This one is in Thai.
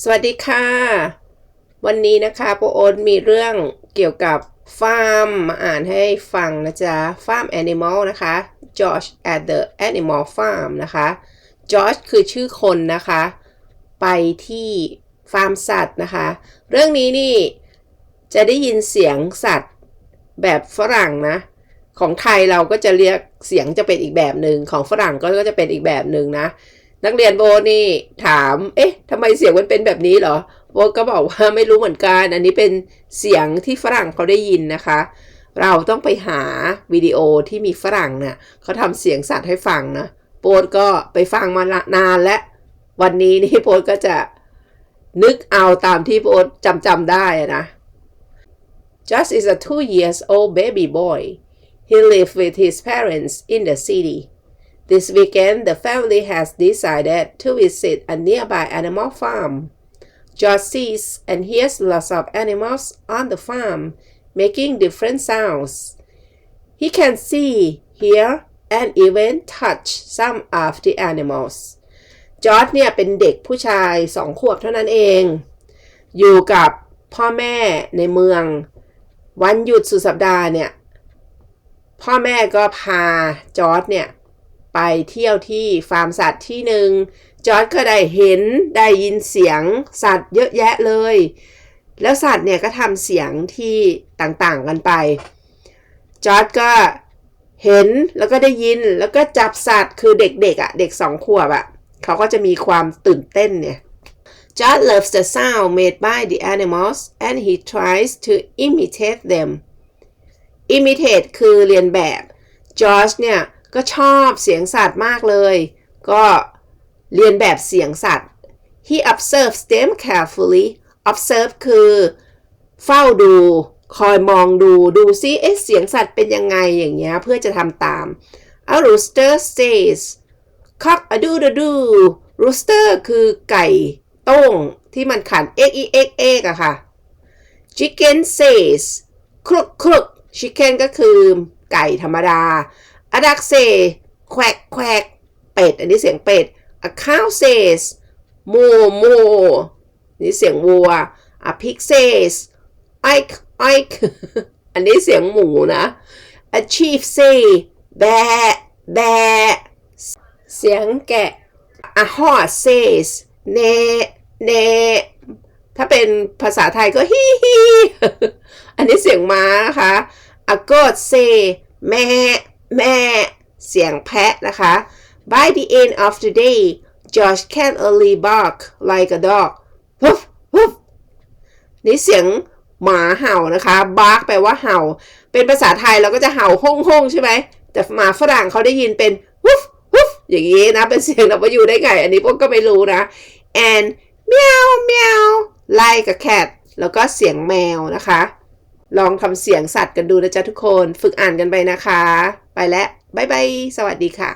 สวัสดีค่ะ วันนี้นะคะโปโอนมีเรื่องเกี่ยวกับฟาร์มมาอ่านให้ฟังนะจ๊ะฟาร์ม Animal นะคะ George at the Animal Farm นะคะ George คือชื่อคนนะคะ ไปที่ฟาร์มสัตว์นะคะ เรื่องนี้นี่จะได้ยินเสียงสัตว์แบบฝรั่งนะของไทยเราก็จะเรียกเสียงจะเป็นอีกแบบหนึ่งของฝรั่งก็จะเป็นอีกแบบหนึ่งนะ นักเรียนโบนี่ถาม เอ๊ะทำไมเสียงมันเป็นแบบนี้เหรอโบก็บอกว่าไม่รู้เหมือนกัน อันนี้เป็นเสียงที่ฝรั่งเขาได้ยินนะคะ เราต้องไปหาวิดีโอที่มีฝรั่งเนี่ยเขาทำเสียงสัตว์ให้ฟังนะโปดก็ไปฟังมานานและ วันนี้นี่โปดก็จะนึกเอาตามที่โปดจำจำได้นะ Just is a two years old baby boy. He lived with his parents in the city. This weekend, the family has decided to visit a nearby animal farm. George sees and hears lots of animals on the farm making different sounds. He can see, hear, and even touch some of the animals. จอร์ดเนี่ยเป็นเด็กผู้ชายสองขวบเท่านั้นเอง อยู่กับพ่อแม่ในเมือง วันหยุดสุดสัปดาห์เนี่ย พ่อแม่ก็พาจอร์ดเนี่ย ไปเที่ยวที่ฟาร์มสัตว์ที่หนึ่งจอร์ดก็ได้เห็นได้ยินเสียงสัตว์เยอะแยะเลย แล้วสัตว์เนี่ยก็ทำเสียงที่ต่างๆกันไป จอร์ดก็เห็นแล้วก็ได้ยินแล้วก็จับสัตว์คือเด็กๆอะ่ะเด็กสองขวบอะ่ะเขาก็จะมีความตื่นเต้นเนี่ย George loves the sound made by the animals and he tries to imitate them imitate คือเรียนแบบ George เนี่ย ก็ชอบเสียงสัตว์มากเลย ก็เรียนแบบเสียงสัตว์ he observes them carefully observe คือเฝ้าดู คอยมองดู ดูซิเอ๊ะเสียงสัตว์เป็นยังไงอย่างเงี้ย เพื่อจะทำตาม a rooster says cock a doodle doo rooster คือไก่ต้งที่มันขันเอ็กอีเอ็กเอ็กอะค่ะ chicken says ครุกครุก chicken ก็คือไก่ธรรมดา a duck say แควแควเป็ด อันนี้เสียงเป็ด a cow says โมโมนี่เสียงวัว a pig says ไอไออันนี้เสียงหมูนะ a chief say แบะแบะเสียงแกะ a horse says เนเนถ้าเป็นภาษาไทยก็ฮิฮิอันนี้เสียงม้านะคะ a goat say แม่ แม่ เสียงแพะนะคะ by the end of the day George can only bark like a dog วุฟวุฟนี่เสียงหมาเห่านะคะ bark แปลว่าเห่า เป็นภาษาไทยเราก็จะเห่าห้องห้องใช่ไหม แต่หมาฝรั่งเขาได้ยินเป็นวุฟวุฟอย่างนี้นะ เป็นเสียงเราอยู่ได้ไง อันนี้พวกก็ไม่รู้นะ and เมียวเมียว like a cat แล้วก็เสียงแมวนะคะ ลองทำเสียงสัตว์กันดูนะจ๊ะทุกคน ฝึกอ่านกันไปนะคะ ไปแล้วบายบายสวัสดีค่ะ